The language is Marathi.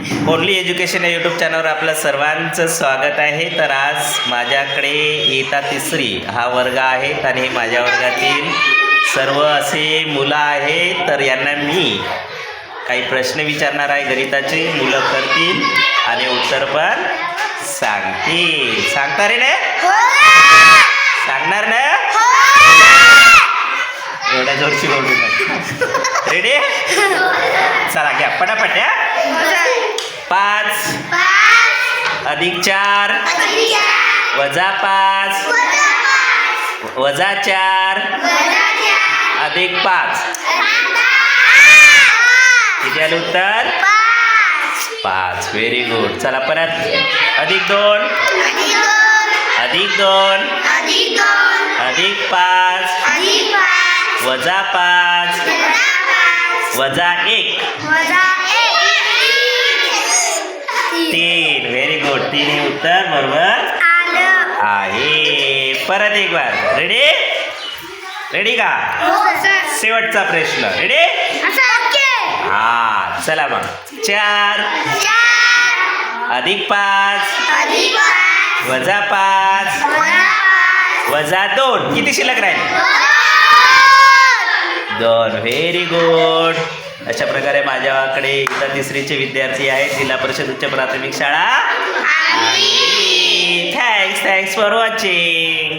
ओनली एज्युकेशन या यूट्यूब चॅनलवर आपलं सर्वांचं स्वागत आहे. तर आज माझ्याकडे इयत्ता तिसरी. हा वर्ग आहे आणि हे माझ्या वर्गातील सर्व असे मुलं आहेत. तर यांना मी काही प्रश्न विचारणार आहे. गणिताचे मुलं करतील आणि उत्तर पण सांगतील. सांगता रे ना? सांगणार ना? एवढ्या जोरची बोलू रेडी चला घ्या. पटापट या पाच. अधिक चार. वजा पाच. वजा चार. अधिक पाच. किती आलं उत्तर? पाच. व्हेरी गुड चला परत. अधिक दोन. अधिक दोन. अधिक पाच. वजा पाच. वजा एक. व्हेरी गुड तीन हे उत्तर बरोबर आहे. परत एक बार रेडी रेडी का शेवटचा प्रश्न. रेडी हा चला मग. चार. अधिक पाच. वजा पाच. वजा दोन. किती शिल्लक राहील? दोन. व्हेरी गुड अशा प्रकारे माझ्याकडे इथं तिसरीचे विद्यार्थी आहेत जिल्हा परिषद उच्च प्राथमिक शाळा. Thanks thanks for watching